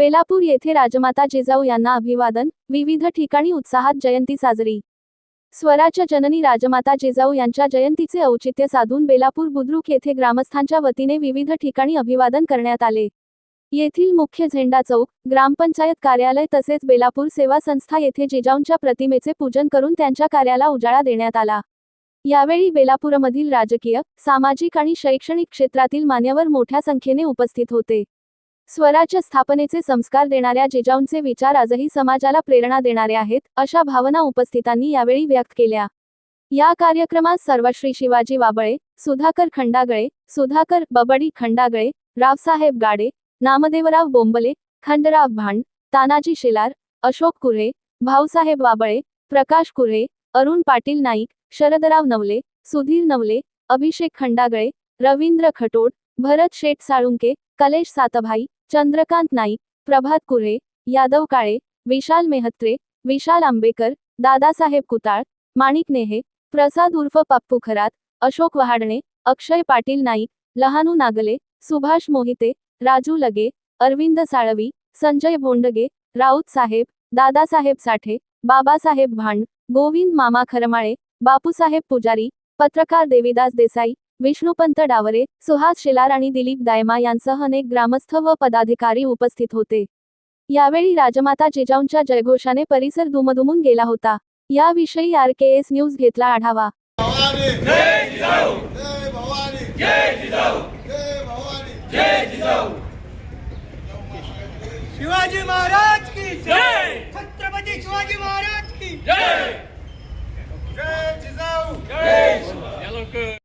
बेलापूर येथे राजमाता जिजाऊ यांना अभिवादन विविध ठिकाणी उत्साहात जयंती साजरी. स्वराज्य जननी राजमाता जिजाऊ यांच्या जयंतीचे औचित्य साधून बेलापूर बुद्रुक येथे ग्रामस्थांच्या वतीने विविध ठिकाणी अभिवादन करण्यात आले. येथील मुख्य झेंडा चौक ग्रामपंचायत कार्यालय तसेच बेलापूर सेवा संस्था येथे जिजाऊंच्या प्रतिमेचे पूजन करून त्यांच्या कार्याला उजाळा देण्यात आला. यावेळी बेलापूरमधील राजकीय सामाजिक आणि शैक्षणिक क्षेत्रातील मान्यवर मोठ्या संख्येने उपस्थित होते. स्वराज्य स्थापनेचे संस्कार देणाऱ्या जिजाऊंचे विचार आजही समाजाला प्रेरणा देणारे आहेत अशा भावना उपस्थितांनी यावेळी व्यक्त केल्या. या कार्यक्रमात सर्वश्री शिवाजी वाबळे सुधाकर खंडागळे सुधाकर बबडी खंडागळे रावसाहेब गाडे नामदेवराव बोंबले खंडराव भांड तानाजी शेलार अशोक कुरे भाऊसाहेब वाबळे प्रकाश कुरे अरुण पाटील नाईक शरदराव नवले सुधीर नवले अभिषेक खंडागळे रवींद्र खटोड भरत शेठ साळुंके कलेश सातभाई चंद्रकांत नाईक प्रभात कुरे यादव काळे विशाल मेहत्रे विशाल आंबेकर दादासाहेब कुताळ माणिक नेहे प्रसाद उर्फ पप्पू खरात अशोक वहाडणे अक्षय पाटील नाईक लहानू नागले सुभाष मोहिते राजू लगे अरविंद साळवी संजय भोंडगे राऊत साहेब दादासाहेब साठे बाबासाहेब भांड गोविंद मामा खरमाळे बापूसाहेब पुजारी पत्रकार देविदास देसाई विष्णुपंत डावरे सुहास शेलार आणि दिलीप दायमा यांसह अनेक ग्रामस्थ व पदाधिकारी उपस्थित होते. यावेळी राजमाता जिजाऊंच्या जयघोषाने परिसर दुमदुमून गेला होता. याविषयी आर के एस न्यूज घेतला आढावा. भवानी! जय जिजाऊ जय भवानी! जय जिजाऊ जय भवानी जय जिजाऊ शिवाजी महाराज की जय! छत्रपती शिवाजी महाराज की जय! जय जिजाऊ! जय